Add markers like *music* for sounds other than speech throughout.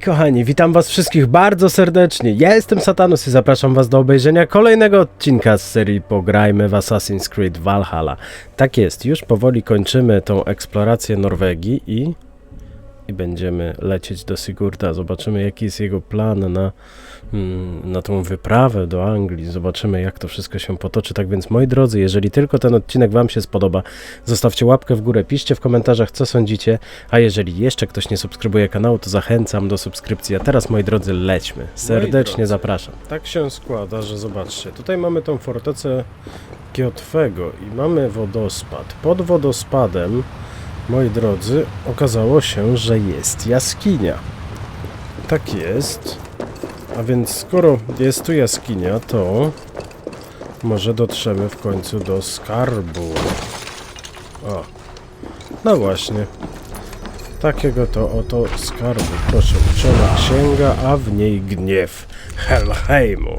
Kochani, witam was wszystkich bardzo serdecznie. Ja jestem Satanus i zapraszam was do obejrzenia kolejnego odcinka z serii Pograjmy w Assassin's Creed Valhalla. Tak jest, już powoli kończymy tą eksplorację Norwegii i... I będziemy lecieć do Sigurda. Zobaczymy jaki jest jego plan na, mm, na tą wyprawę do Anglii. Zobaczymy jak to wszystko się potoczy. Tak więc moi drodzy, jeżeli tylko ten odcinek wam się spodoba, zostawcie łapkę w górę, piszcie w komentarzach co sądzicie, a jeżeli jeszcze ktoś nie subskrybuje kanału, to zachęcam do subskrypcji. A teraz moi drodzy, lećmy. Serdecznie drodzy. zapraszam. Tak się składa, że zobaczcie, tutaj mamy tą fortecę Kiotwego i mamy wodospad. Pod wodospadem, moi drodzy, okazało się, że jest jaskinia. Tak jest. A więc skoro jest tu jaskinia, to może dotrzemy w końcu do skarbu. O. No właśnie. Takiego to oto skarbu. Proszę, uczona księga, a w niej gniew Helheimu.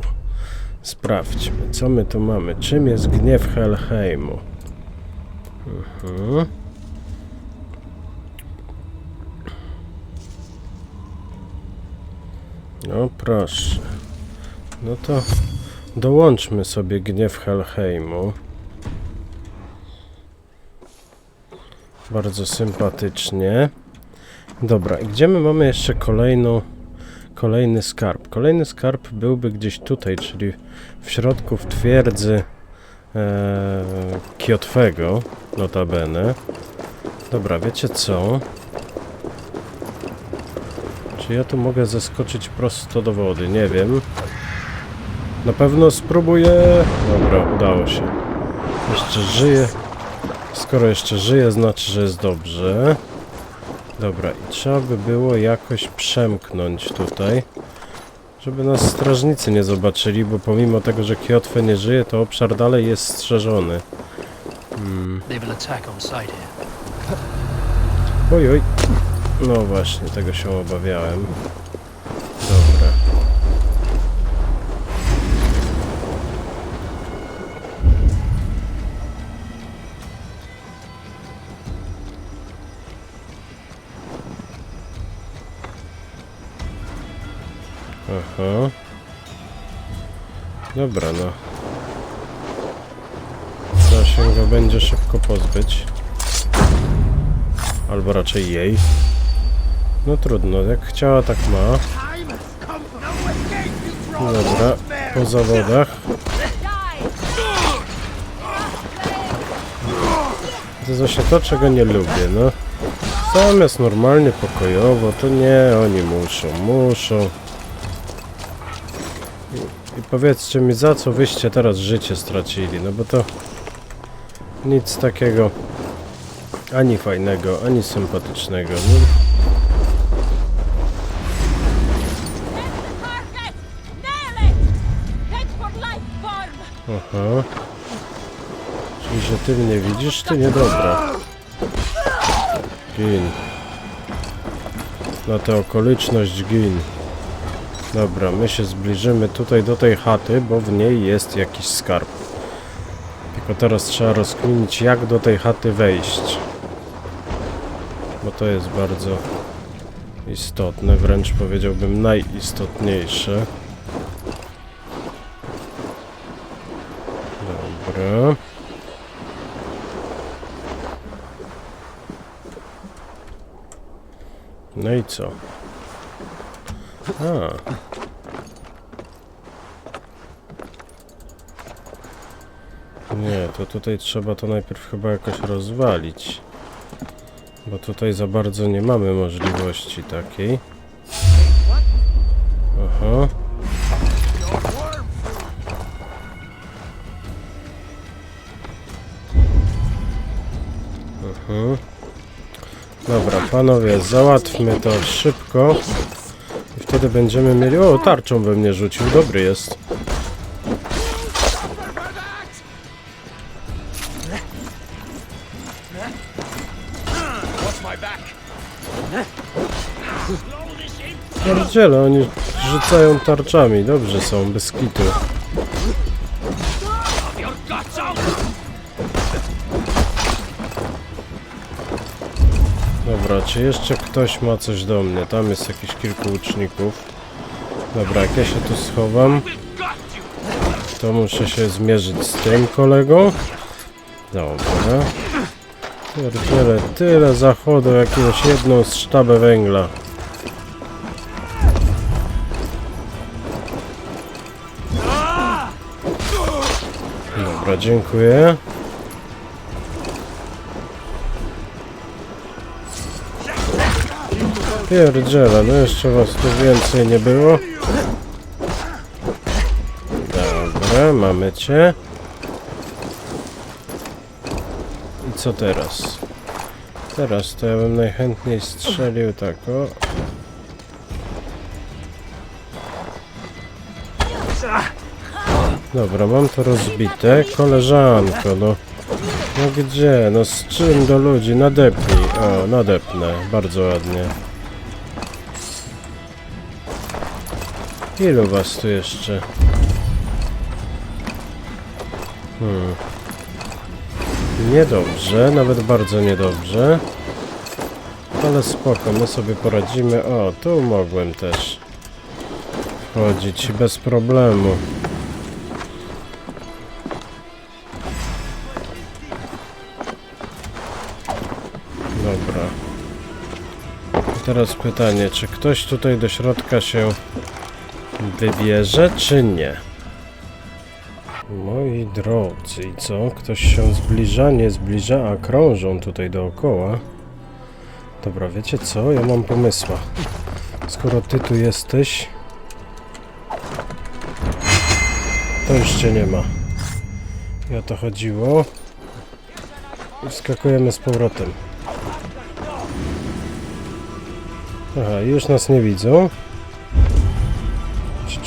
Sprawdźmy, co my tu mamy. Czym jest gniew Helheimu? Mhm. No proszę. No to dołączmy sobie gniew Helheimu. Bardzo sympatycznie. Dobra, i gdzie my mamy jeszcze kolejną, kolejny skarb? Kolejny skarb byłby gdzieś tutaj, czyli w środku w twierdzy e, Kiotwego, notabene. Dobra, wiecie co? Czy ja tu mogę zeskoczyć prosto do wody? Nie wiem. Na pewno spróbuję. Dobra, udało się. Jeszcze żyję. Skoro jeszcze żyje, znaczy, że jest dobrze. Dobra, i trzeba by było jakoś przemknąć tutaj, żeby nas strażnicy nie zobaczyli, bo pomimo tego, że Kiotwe nie żyje, to obszar dalej jest strzeżony. Hmm. Oj, oj. No właśnie, tego się obawiałem. Dobra. Aha. Dobra, no. Trzeba się go będzie szybko pozbyć. Albo raczej jej. No trudno, jak chciała, tak ma. Dobra, po zawodach. To właśnie to, czego nie lubię, no. Zamiast normalnie, pokojowo, to nie, oni muszą, muszą. I, I powiedzcie mi, za co wyście teraz życie stracili, no bo to nic takiego ani fajnego, ani sympatycznego. No, Aha. Czyli, że ty mnie widzisz? Ty niedobra. Gin. Na tę okoliczność gin. Dobra, my się zbliżymy tutaj do tej chaty, bo w niej jest jakiś skarb. Tylko teraz trzeba rozkminić, jak do tej chaty wejść. Bo to jest bardzo istotne, wręcz powiedziałbym najistotniejsze. Dobra. No i co? A. Nie, to tutaj trzeba to najpierw chyba jakoś rozwalić. Bo tutaj za bardzo nie mamy możliwości takiej. Panowie, załatwmy to szybko. I wtedy będziemy mieli... O, tarczą we mnie rzucił, dobry jest. Pierdziele, oni rzucają tarczami, dobrze są, bez kitu. Dobra, czy jeszcze ktoś ma coś do mnie? Tam jest jakiś kilku łuczników. Dobra, jak ja się tu schowam, to muszę się zmierzyć z tym kolegą. Dobra. Pierdziele, tyle zachodu, jakąś jedną z sztabę węgla. Dobra, dziękuję. Pierdziele, no jeszcze was tu więcej nie było. Dobra, mamy cię. I co teraz? Teraz to ja bym najchętniej strzelił tak o. Dobra, mam to rozbite. Koleżanko, no. No gdzie? No z czym do ludzi? Nadepnij. O, nadepnę. Bardzo ładnie. Ilu was tu jeszcze? Hmm. Niedobrze, nawet bardzo niedobrze. Ale spoko, my sobie poradzimy. O, tu mogłem też wchodzić bez problemu. Dobra. Teraz pytanie, czy ktoś tutaj do środka się wybierze, czy nie? Moi drodzy, co? Ktoś się zbliża, nie zbliża, a krążą tutaj dookoła. Dobra, wiecie co? Ja mam pomysła. Skoro ty tu jesteś, to cię nie ma. I o to chodziło. Wskakujemy z powrotem. Aha, już nas nie widzą.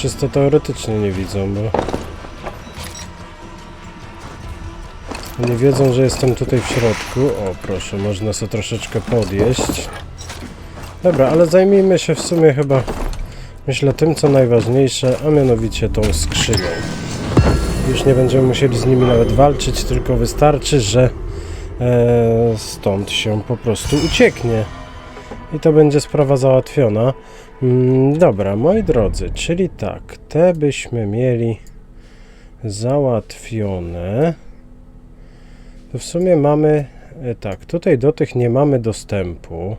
Czy czysto teoretycznie nie widzą, bo... Nie wiedzą, że jestem tutaj w środku. O, proszę, można sobie troszeczkę podjeść. Dobra, ale zajmijmy się w sumie chyba, myślę, tym, co najważniejsze, a mianowicie tą skrzynią. Już nie będziemy musieli z nimi nawet walczyć, tylko wystarczy, że e, stąd się po prostu ucieknie. I to będzie sprawa załatwiona. Mm, dobra, moi drodzy, czyli tak, te byśmy mieli załatwione. To w sumie mamy, e, tak, tutaj do tych nie mamy dostępu.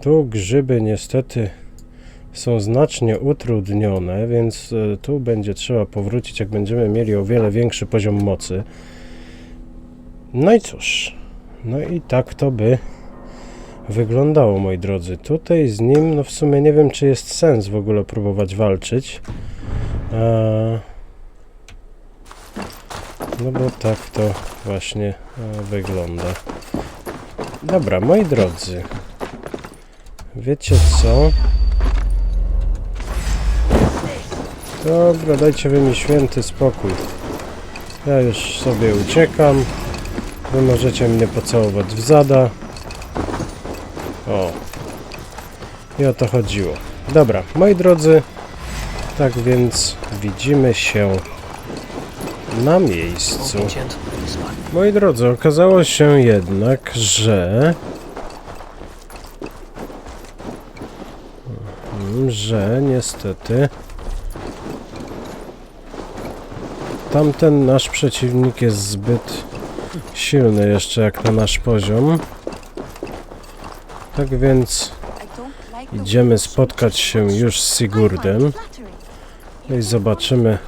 Tu grzyby niestety są znacznie utrudnione, więc e, tu będzie trzeba powrócić, jak będziemy mieli o wiele większy poziom mocy. No i cóż, no i tak to by wyglądało, moi drodzy. Tutaj z nim, no w sumie nie wiem, czy jest sens w ogóle próbować walczyć. Eee, no bo tak to właśnie e, wygląda. Dobra, moi drodzy. Wiecie co? Dobra, dajcie wy mi święty spokój. Ja już sobie uciekam. Wy możecie mnie pocałować w zada. O. I o to chodziło. Dobra, moi drodzy. Tak więc widzimy się na miejscu. Moi drodzy, okazało się jednak, że... Mm, że niestety tamten nasz przeciwnik jest zbyt silny jeszcze jak na nasz poziom. Tak więc idziemy spotkać się już z Sigurdem. No i zobaczymy.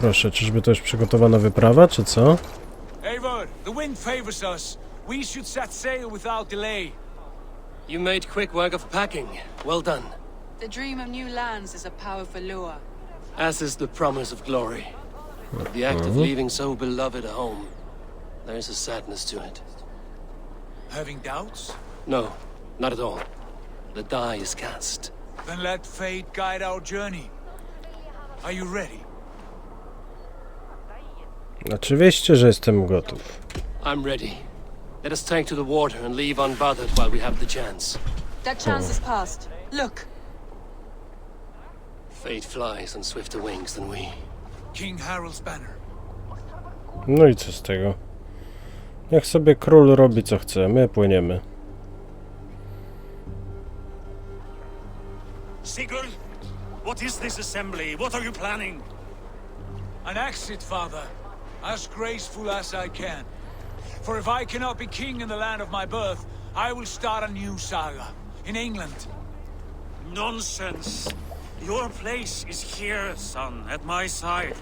Proszę, czyżby to już przygotowana wyprawa, czy co? Eivor, the wind favors us. We should set sail without delay. You made quick work of packing. Well done. The dream of new lands is a powerful lure. As is the promise of glory. But the act of leaving so beloved a home, there's a sadness to it. Having doubts? No, not at all. The die is cast. Then let fate guide our journey. Are you ready? Oczywiście, że jestem gotów. I'm ready. Let us take to the water and leave unbothered while we have the chance. That chance is past. Look, Fate flies on swifter wings than we. King Harold's banner. No i co z tego? Niech sobie król robi co chce, my płyniemy. Sigurd, what is this assembly? What are you planning? An exit, father. As graceful as I can. For if I cannot be king in the land of my birth, I will start a new saga. In England. Nonsense. Your place is here, son, at my side.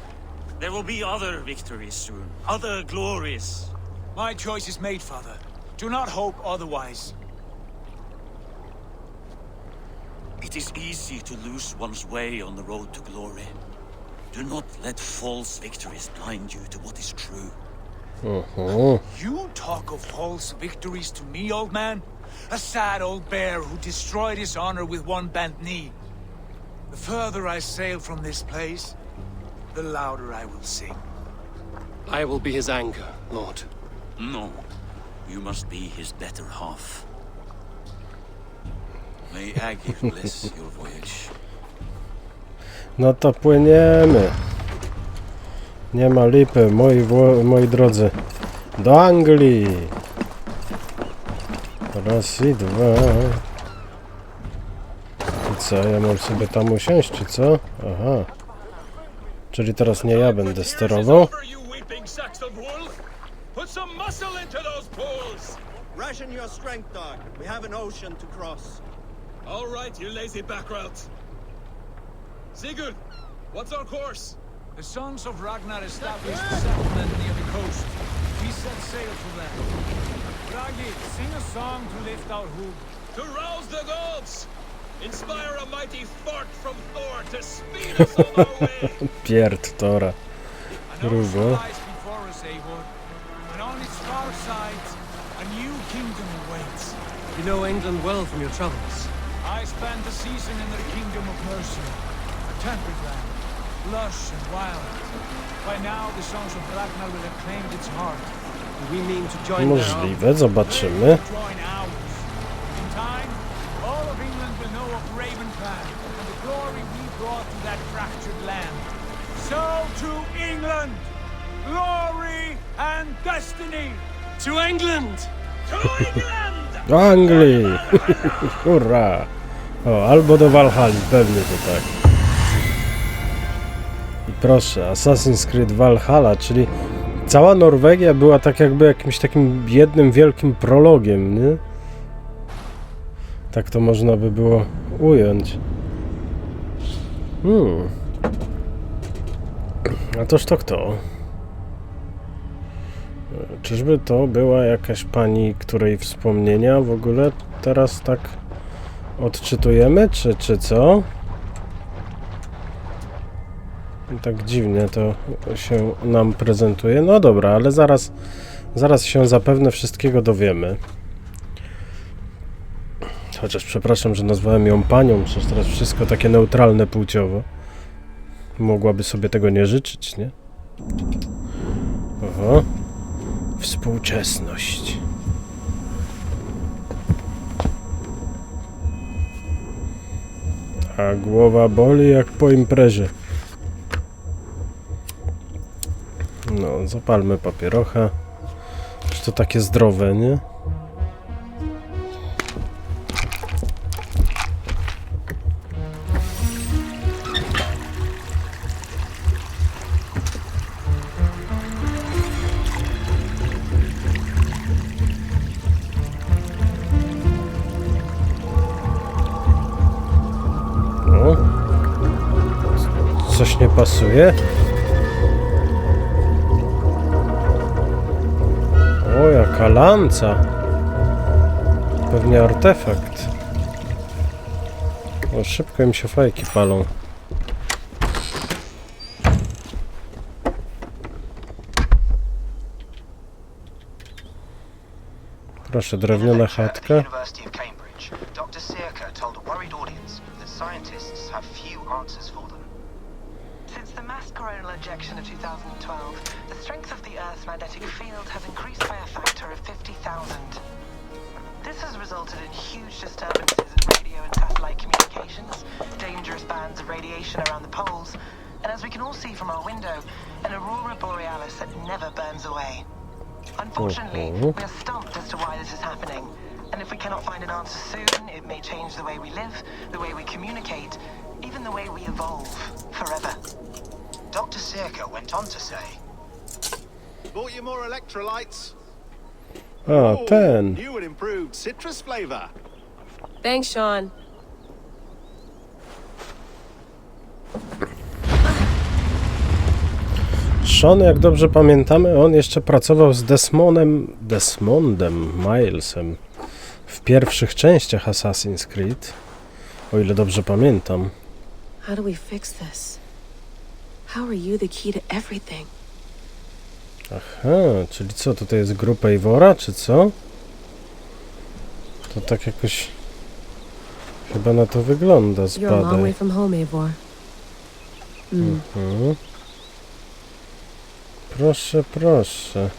There will be other victories soon. Other glories. My choice is made, father. Do not hope otherwise. It is easy to lose one's way on the road to glory. Do not let false victories blind you to what is true. Mhm. You talk of false victories to me, old man? A sad old bear who destroyed his honor with one bent knee. The further I sail from this place, the louder I will sing. I will be his anchor, Lord. No, you must be his better half. May Agif bless *laughs* your voyage. No to płyniemy. Nie ma lipy, moi, moi drodzy. Do Anglii. Raz i dwa. I co, ja mam sobie tam usiąść, czy co? Aha. Czyli teraz nie ja będę sterował. Muscle into those pulls! Ration your strength, dog. We have an ocean to cross. All right, you lazy backrout. Sigurd, what's our course? The sons of Ragnar established a settlement near the coast. We set sail for them. Ragi, sing a song to lift our hoop. To rouse the gods! Inspire a mighty fart from Thor to speed us on our *laughs* way! Pierd Tora. An Grubo. You know England well from your travels. I spent the season in the kingdom of Mercia, a temperate land, lush and wild. By now, the sons of Ragnar will have claimed its heart. We mean to join their army. Możliwe, zobaczymy. Join ours. In time, all of England will know of Raven Clan and the glory we brought to that fractured land. So to England, glory and destiny. To England! To England! Do Anglii! *laughs* Hurra! O, albo do Valhalla, pewnie to tak. I proszę, Assassin's Creed Valhalla, czyli cała Norwegia była tak jakby jakimś takim jednym wielkim prologiem, nie? Tak to można by było ująć. Hmm. A toż to kto? Czyżby to była jakaś pani, której wspomnienia w ogóle teraz tak odczytujemy, czy, czy co? Tak dziwnie to się nam prezentuje. No dobra, ale zaraz, zaraz się zapewne wszystkiego dowiemy. Chociaż przepraszam, że nazwałem ją panią, przecież teraz wszystko takie neutralne płciowo. Mogłaby sobie tego nie życzyć, nie? Oho. Współczesność. A głowa boli jak po imprezie. No, zapalmy papierocha. Czy to takie zdrowe, nie? Coś nie pasuje? O, jaka lanca. Pewnie artefakt. O, szybko im się fajki palą. Proszę, drewniana chatka. And as we can all see from our window, an aurora borealis that never burns away. Unfortunately, Mhm. we are stumped as to why this is happening, and if we cannot find an answer soon, it may change the way we live, the way we communicate, even the way we evolve, forever. Dr. Circa went on to say, Bought you more electrolytes? A, ten. New and improved citrus flavor. Thanks, Sean. Sean, jak dobrze pamiętamy, on jeszcze pracował z Desmondem, Desmondem Milesem w pierwszych częściach Assassin's Creed, o ile dobrze pamiętam. How do we fix this? How are you the key to everything? Aha, czyli co, tutaj jest grupa Ivora, czy co? To tak jakoś... Chyba na to wygląda z You're a long way badań. from home, Eivor. Mm. Mhm. Proszę, proszę.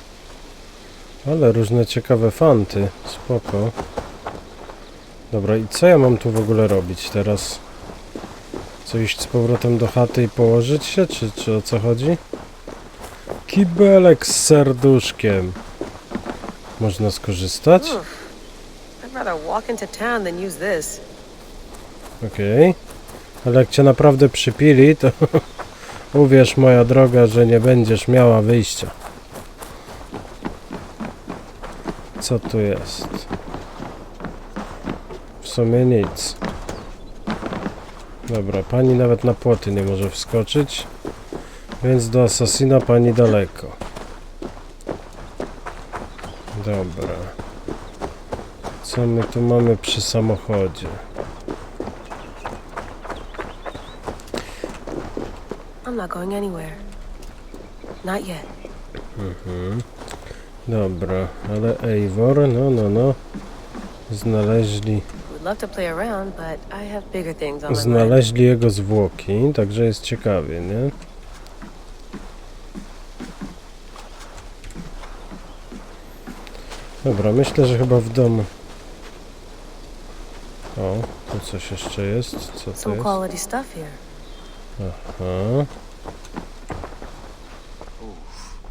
Ale różne ciekawe fanty. Spoko. Dobra, i co ja mam tu w ogóle robić teraz? Co, iść z powrotem do chaty i położyć się, czy, czy o co chodzi? Kibelek z serduszkiem. Można skorzystać? Okej. Ale jak cię naprawdę przypili, to *laughs* uwierz moja droga, że nie będziesz miała wyjścia. Co tu jest? W sumie nic. Dobra, pani nawet na płoty nie może wskoczyć. Więc do asasina pani daleko. Dobra. Co my tu mamy przy samochodzie? I'm not going anywhere. Not yet. Dobra, ale Eivor, no, no, no. Znaleźli, Would love to play around, but I have bigger things on my mind. znaleźli jego zwłoki, także jest ciekawie, nie? Dobra, myślę, że chyba w domu. O, tu coś jeszcze jest. Co to Some jest? quality stuff here. Aha.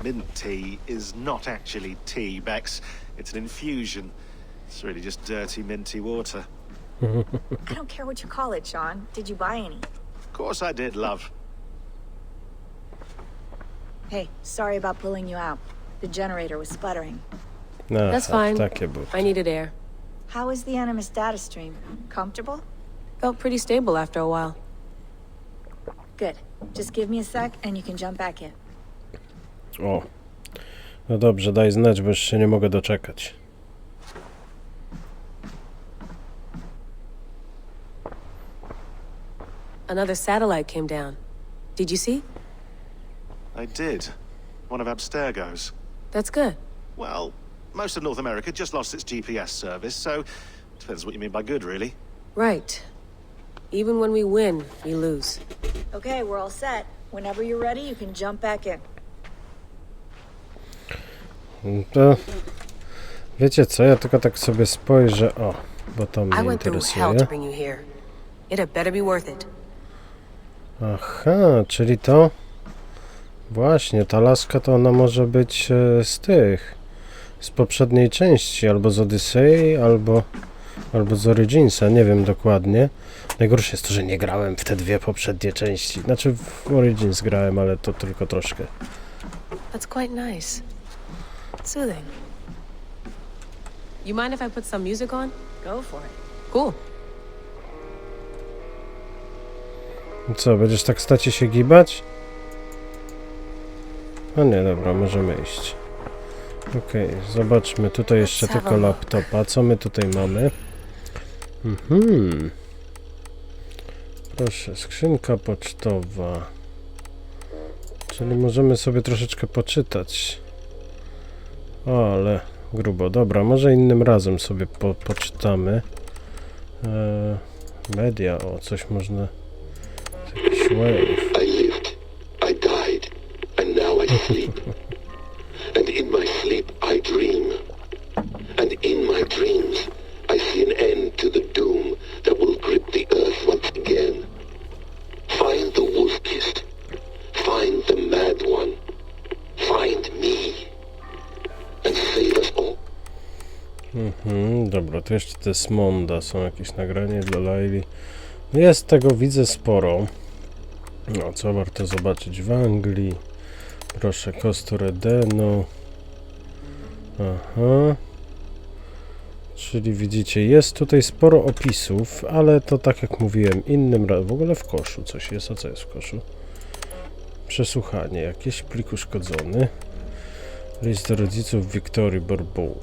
Mint tea is not actually tea, Bex. It's an infusion. It's really just dirty, minty water. I don't care what you call it, Sean. Did you buy any? Of course I did, love. Hey, sorry about pulling you out. The generator was sputtering. No, That's fine. I needed air. How is the Animus data stream? Comfortable? Felt pretty stable after a while. Good. Just give me a sec and you can jump back in. O. No dobrze, daj znać, bo już się nie mogę doczekać. Another satellite came down. Did you see? I did. One of Abstergo's. That's good. Well, most of North America just lost its GPS service, so depends what you mean by good, really. Right. Even when we win, we lose. Okay, we're all set. Whenever you're ready, you can jump back in. To... Wiecie co, ja tylko tak sobie spojrzę, o, bo to mnie I went through hell to interesuje. bring you here. It had better be worth it. Aha, czyli to... Właśnie, ta laska to ona może być e, z tych... Z poprzedniej części, albo z Odyssey, albo... Albo z Originsa, nie wiem dokładnie. Najgorsze jest to, że nie grałem w te dwie poprzednie części. Znaczy w Origins grałem, ale to tylko troszkę. That's quite nice. Soothing. You mind if I put some music on? Go for it. Cool. Co, będziesz tak stać się gibać? No nie, dobra, możemy iść. Okej, zobaczmy, tutaj jeszcze tylko laptopa. Co my tutaj mamy? Mhm. Proszę, skrzynka pocztowa. Czyli możemy sobie troszeczkę poczytać. O, ale grubo. Dobra, może innym razem sobie po, poczytamy. Eee, media, o, coś można... Jakiś wave. I lived, I died, and now I *laughs* sleep. And in my sleep I dream. And in my dreams I see an end to the doom that will grip the earth once again. Find the wolf kissed. Find the mad one. Find me. And save us all. Mhm, dobra, to jeszcze te Smonda są jakieś nagranie dla Laili. Jest tego, widzę, sporo. No, co warto zobaczyć w Anglii? Proszę, Kostur Edenu. Aha. Czyli widzicie, jest tutaj sporo opisów, ale to tak jak mówiłem, innym razem. W ogóle w koszu coś jest. A co jest w koszu? Przesłuchanie, jakieś plik uszkodzony. List do rodziców Wiktorii Borbu.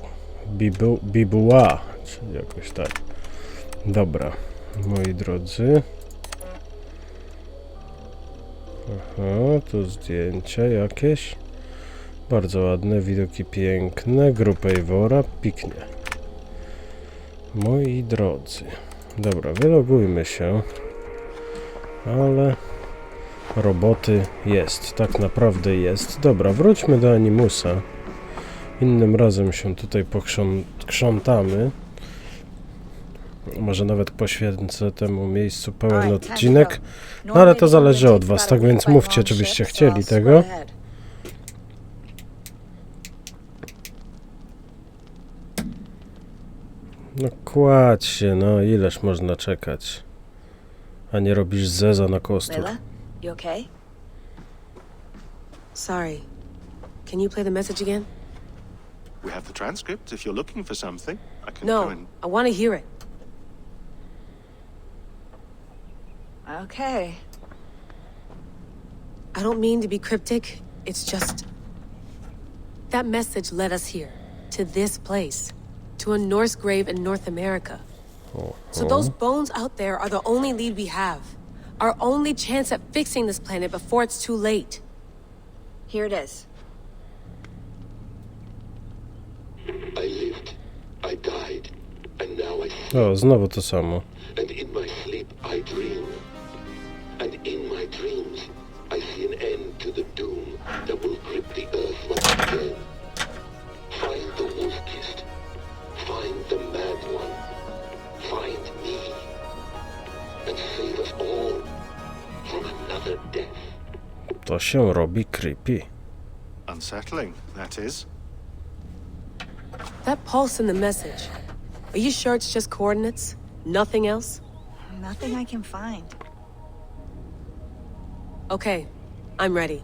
Bibu, Bibuła, czyli jakoś tak. Dobra, moi drodzy. Aha, tu zdjęcia jakieś. Bardzo ładne, widoki piękne. Grupa Iwora, piknie. Moi drodzy. Dobra, wylogujmy się. Ale roboty jest, tak naprawdę jest. Dobra, wróćmy do Animusa. Innym razem się tutaj pokrzątamy. Może nawet poświęcę temu miejscu pełen to odcinek. No ale to zależy od was, tak więc mówcie, czy byście chcieli tego. No kładź się, no ileż można czekać. A nie robisz zeza na kostur. You okay? Sorry. Can you play the message again? We have the transcript if you're looking for something. I can No, go and I want to hear it. Okay. I don't mean to be cryptic. It's just. That message led us here, to this place, to a Norse grave in North America. So those uh-huh. bones out there are the only lead we have. Our only chance at fixing this planet before it's too late. Here it is. I lived. I died. And now I sleep. O, znowu to samo. And in my sleep I dream. And in my dreams I see an end to the doom that will grip the earth once again. Find the wolf-kissed. Find the mad one. Find me. And save us all from another death. To się robi creepy. unsettling, that is. That pulse in the message. Are you sure it's just coordinates? Nothing else? Nothing I can find. Okay, I'm ready.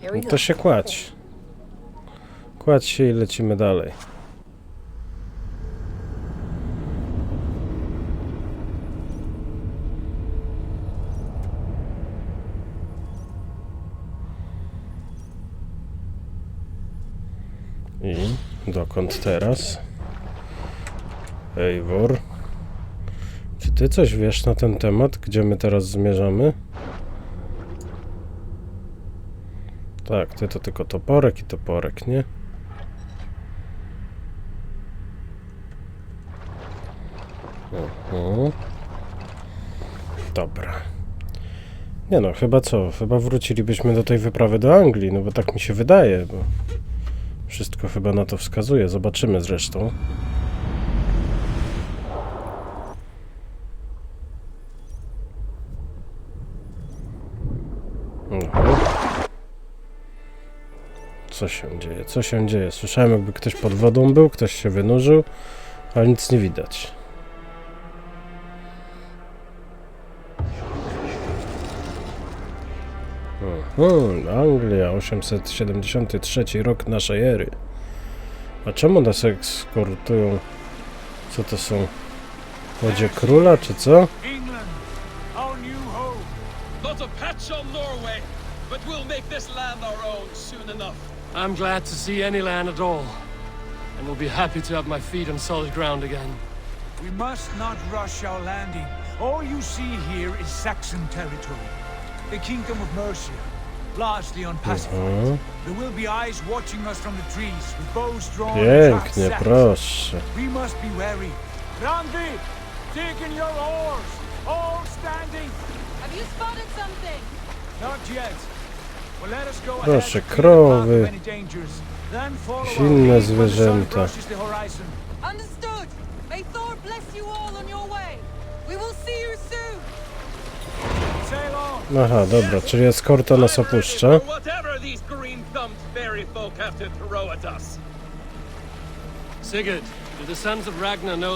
Here we No go. to się kładź. Kładź się i lecimy dalej. I dokąd teraz? Eivor. Czy ty coś wiesz na ten temat, gdzie my teraz zmierzamy? Tak, ty to tylko toporek i toporek, nie? Mhm. Dobra. Nie no, chyba co? Chyba wrócilibyśmy do tej wyprawy do Anglii, no bo tak mi się wydaje, bo wszystko chyba na to wskazuje. Zobaczymy zresztą. Mhm. Co się dzieje? Co się dzieje? Słyszałem, jakby ktoś pod wodą był, ktoś się wynurzył, ale nic nie widać. Mhm, Anglia, 873 rok naszej ery. A czemu nas ekskortują? Co to są? Łodzie króla, czy co? Not a patch on Norway, but we'll make this land our own soon enough. I'm glad to see any land at all. And will be happy to have my feet on solid ground again. We must not rush our landing. All you see here is Saxon territory. The Kingdom of Mercia, largely unpacified. Mhm. There will be eyes watching us from the trees with bows drawn and traps Pięknie, set. proszę. We must be wary. Randi, dig in your oars. All standing. Have you spotted something? Not yet. Proszę, krowy. Jakieś inne zwierzęta. Understood. May Thor bless you all on your way. We will see you soon. Aha, dobra, czyli eskorta nas opuszcza.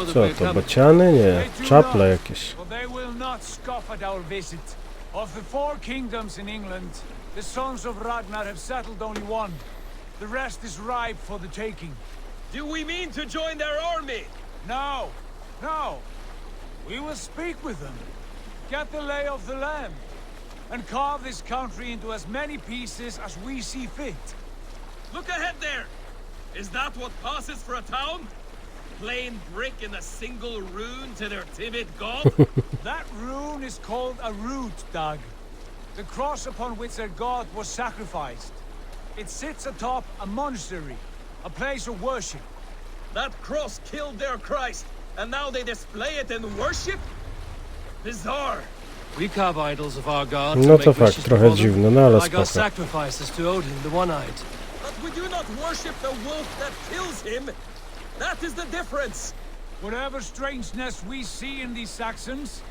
Co to, bociany? Nie, czaple jakieś. But they will not scoff at our visit. Of the four kingdoms in England, the sons of Ragnar have settled only one. The rest is ripe for the taking. Do we mean to join their army? No, no. We will speak with them, get the lay of the land, and carve this country into as many pieces as we see fit. Look ahead there! Is that what passes for a town? Plain brick in a single rune to their timid god? *laughs* That rune is called a root, Doug. The cross upon which their god was sacrificed. It sits atop a monastery, a place of worship. that cross killed their Christ, and now they display it in worship? Bizarre. We carve idols of our gods No and to make fakt, wishes trochę before them, dziwne, no ale spoko. sacrifices to Odin, the One-Eyed. But we do not worship the wolf that kills him. That is the difference. Whatever strangeness we see in these Saxons,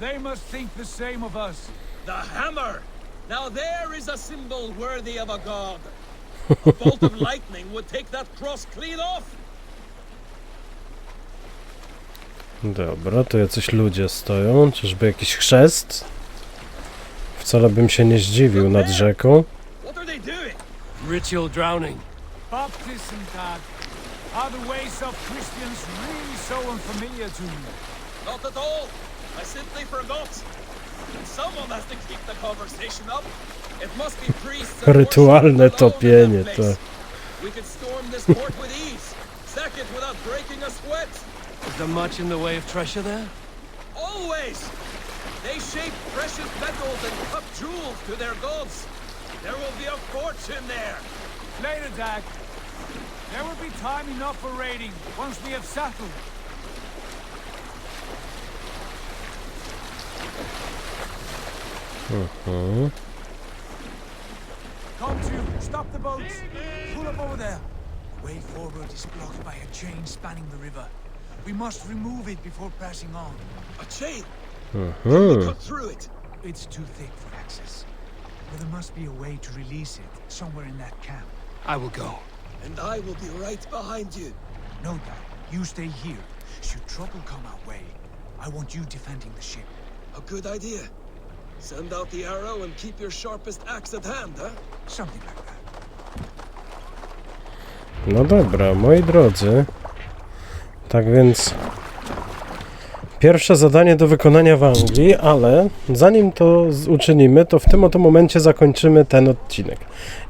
they must think the same of us. The hammer. Now there is a symbol worthy of a god. *laughs* A bolt of lightning would take that cross clean off. Dobra, tu jacyś ludzie stoją. Czyżby jakiś chrzest? Wcale bym się nie zdziwił nad rzeką. What are they doing? Ritual drowning. Baptism, Doug. Are the ways of Christians really so unfamiliar to you? Not at all. I simply forgot. Rytualne worshippers alone in topienie to. We could storm this port with ease. Sack it without breaking a sweat. Is there much in the way of treasure there? Always! They shape precious metals and cut jewels to their gods. There will be a fortune there. Later, Doug. There will be time enough for raiding once we have settled. Come to, stop the boats. Pull up over there. The way forward is blocked by a chain spanning the river. We must remove it before passing on. A chain. Mhm. Cut through it. It's too thick for access. But there must be a way to release it, somewhere in that camp. I will go. And I will be right behind you. No doubt. You stay here. Should trouble come our way, I want you defending the ship. A good idea. Send out the arrow and keep your sharpest axe at hand, huh? Something like that. No dobra, moi drodzy. Tak więc. Pierwsze zadanie do wykonania w Anglii, ale zanim to uczynimy, to w tym oto momencie zakończymy ten odcinek.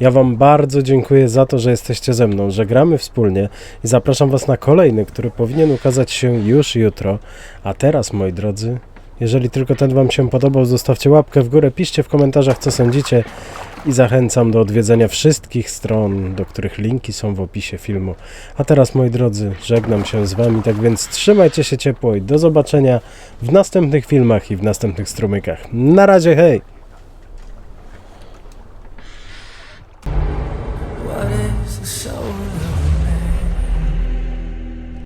Ja Wam bardzo dziękuję za to, że jesteście ze mną, że gramy wspólnie i zapraszam Was na kolejny, który powinien ukazać się już jutro. A teraz, moi drodzy, jeżeli tylko ten Wam się podobał, zostawcie łapkę w górę, piszcie w komentarzach, co sądzicie i zachęcam do odwiedzenia wszystkich stron, do których linki są w opisie filmu. A teraz, moi drodzy, żegnam się z Wami, tak więc trzymajcie się ciepło i do zobaczenia w następnych filmach i w następnych strumykach. Na razie, hej!